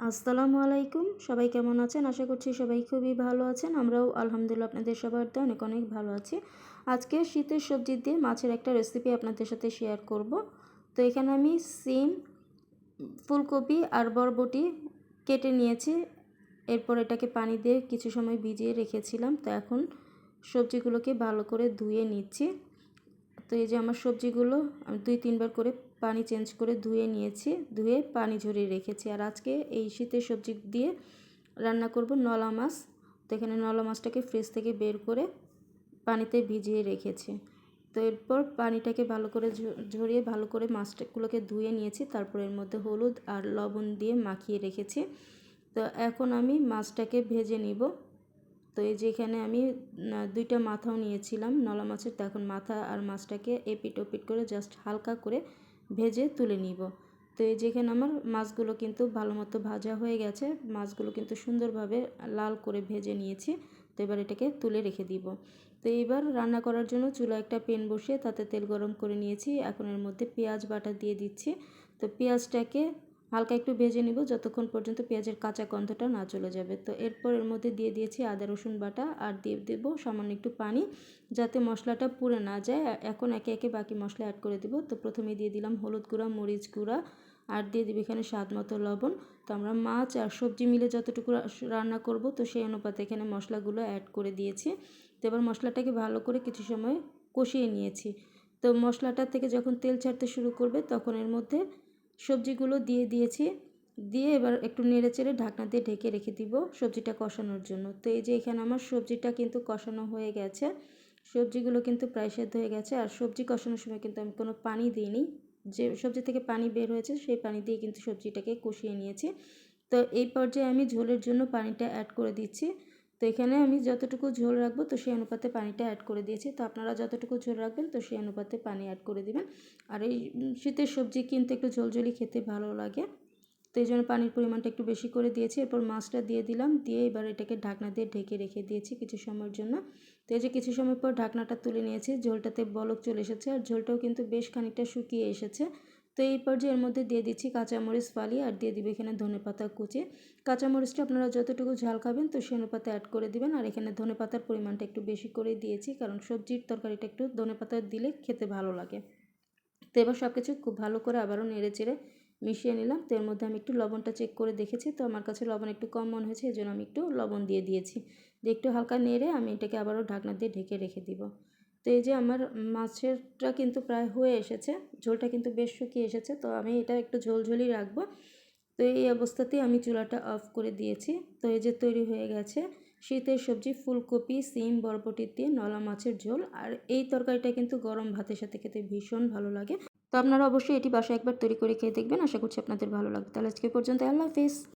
আসসালামু আলাইকুম। সবাই কেমন আছেন? আশা করছি সবাই খুবই ভালো আছেন। আমরাও আলহামদুলিল্লাহ আপনাদের সবার তো অনেক অনেক ভালো আছি। আজকে শীতের সবজি দিয়ে মাছের একটা রেসিপি আপনাদের সাথে শেয়ার করব। তো এখানে আমি সিম, ফুলকপি আর বরবটি কেটে নিয়েছি। এরপর এটাকে পানি দিয়ে কিছু সময় ভিজিয়ে রেখেছিলাম। তো এখন সবজিগুলোকে ভালো করে ধুয়ে নিচ্ছি। তো এই যে আমার সবজিগুলো আমি দুই তিনবার করে পানি চেঞ্জ করে ধুয়ে নিয়েছি, ধুয়ে পানি ঝরিয়ে রেখেছি। আর আজকে এই শীতের সবজি দিয়ে রান্না করব নলা মাছ। তো এখানে নলা মাছটাকে ফ্রিজ থেকে বের করে পানিতে ভিজিয়ে রেখেছি। তো এরপর পানিটাকে ভালো করে ঝরিয়ে ভালো করে মাছটাগুলোকে ধুয়ে নিয়েছি। তারপর এর মধ্যে হলুদ আর লবণ দিয়ে মাখিয়ে রেখেছি। তো এখন আমি মাছটাকে ভেজে নিব। তো এই যে এখানে আমি দুইটা মাথাও নিয়েছিলাম, নলা মাছের। তো এখন মাথা আর মাছটাকে এপিট ওপিট করে জাস্ট হালকা করে ভেজে তুলে নিব। তো এই যেখানে আমার মাছগুলো কিন্তু ভালো মতো ভাজা হয়ে গেছে। মাছগুলো কিন্তু সুন্দরভাবে লাল করে ভেজে নিয়েছি। তো এবার এটাকে তুলে রেখে দিব। তো এইবার রান্না করার জন্য চুলা একটা পেন বসিয়ে তাতে তেল গরম করে নিয়েছি। এখন এর মধ্যে পেঁয়াজ বাটা দিয়ে দিচ্ছি। তো পেঁয়াজটাকে হালকা একটু ভেজে নিব, যতক্ষণ পর্যন্ত পেঁয়াজের কাঁচা গন্ধটা না চলে যাবে। তো এরপর এর মধ্যে দিয়ে দিয়েছি আদা, রসুন বাটা আর দিয়ে দেব সামান্য একটু পানি, যাতে মশলাটা পুড়ে না যায়। এখন একে একে বাকি মশলা অ্যাড করে দেব। তো প্রথমে দিয়ে দিলাম হলুদ গুঁড়া, মরিচ গুঁড়া আর দিয়ে দিবি এখানে স্বাদ মতো লবণ। তো আমরা মাছ আর সবজি মিলে যতটুকু রান্না করব, তো সেই অনুপাতে এখানে মশলাগুলো অ্যাড করে দিয়েছি। তো এবার মশলাটাকে ভালো করে কিছু সময় কষিয়ে নিয়েছি। তো মশলাটা থেকে যখন তেল ছাড়তে শুরু করবে, তখন এর মধ্যে সবজিগুলো দিয়ে দিয়েছি। দিয়ে এবার একটু নেড়ে চেড়ে ঢাকনা দিয়ে ঢেকে রেখে দিব সবজিটা কষানোর জন্য। তো এই যে এখানে আমার সবজিটা কিন্তু কষানো হয়ে গেছে। সবজিগুলো কিন্তু প্রায় সেদ্ধ হয়ে গেছে। আর সবজি কষানোর সময় কিন্তু আমি কোনো পানি দিইনি। যে সবজি থেকে পানি বের হয়েছে সেই পানি দিয়ে কিন্তু সবজিটাকে কষিয়ে নিয়েছি। তো এই পর্যায়ে আমি ঝোলের জন্য পানিটা অ্যাড করে দিচ্ছি। তো এখানে আমি যতটুকু ঝোল রাখব তো সেই অনুপাতে পানিটা অ্যাড করে দিয়েছি। তো আপনারা যতটুকু ঝোল রাখবেন তো সেই অনুপাতে পানি অ্যাড করে দিবেন। আর এই শীতের সবজি কিন্তু একটু ঝোলঝোলি খেতে ভালো লাগে। তো এই জন্য পানির পরিমাণটা একটু বেশি করে দিয়েছি। এরপর মাছটা দিয়ে দিলাম। দিয়ে এবার এটাকে ঢাকনা দিয়ে ঢেকে রেখে দিয়েছি কিছু সময়ের জন্য। তো এই যে কিছু সময় পর ঢাকনাটা তুলে নিয়েছি। ঝোলটাতে বলক চলে এসেছে। আর ঝোলটাও কিন্তু বেশ খানিকটা শুকিয়ে এসেছে। তো এই পর্যায়ে এর মধ্যে দিয়ে দিচ্ছি কাঁচামরিচ ফালি আর দিয়ে দিবে এখানে ধনে পাতা কুচি। কাঁচামরিচটা আপনারা যতটুকু ঝাল খাবেন তো সে অনুপাতে অ্যাড করে দিবেন। আর এখানে ধনে পাতার পরিমাণটা একটু বেশি করে দিয়েছি কারণ সবজির তরকারিটা একটু ধনে পাতা দিলে খেতে ভালো লাগে। তো এবার সব কিছু খুব ভালো করে আবারও নেড়ে চেড়ে মিশিয়ে নিলাম। তো এর মধ্যে আমি একটু লবণটা চেক করে দেখেছি। তো আমার কাছে লবণ একটু কম মনে হয়েছে এই জন্য আমি একটু লবণ দিয়ে দিয়েছি। দিয়ে একটু হালকা নেড়ে আমি এটাকে আবারও ঢাকনা দিয়ে ঢেকে রেখে দিব। তো এই যে আমার মাছেরটা কিন্তু প্রায় হয়ে এসেছে, ঝোলটা কিন্তু বেশ শুকিয়ে এসেছে, তো আমি এটা একটু ঝোলঝোলই রাখব। তো এই অবস্থাতেই আমি চুলাটা অফ করে দিয়েছি, তো এই যে তৈরি হয়ে গেছে, শীতের সবজি ফুলকপি, সিম, বরবটি দিয়ে নলা মাছের ঝোল, আর এই তরকারিটা কিন্তু গরম ভাতের সাথে খেতে ভীষণ ভালো লাগে। তো আপনারা অবশ্যই এটি বাসায় একবার তৈরি করে খেয়ে দেখবেন, আশা করছি আপনাদের ভালো লাগবে। তাহলে আজকে পর্যন্ত আল্লাহ হাফিজ।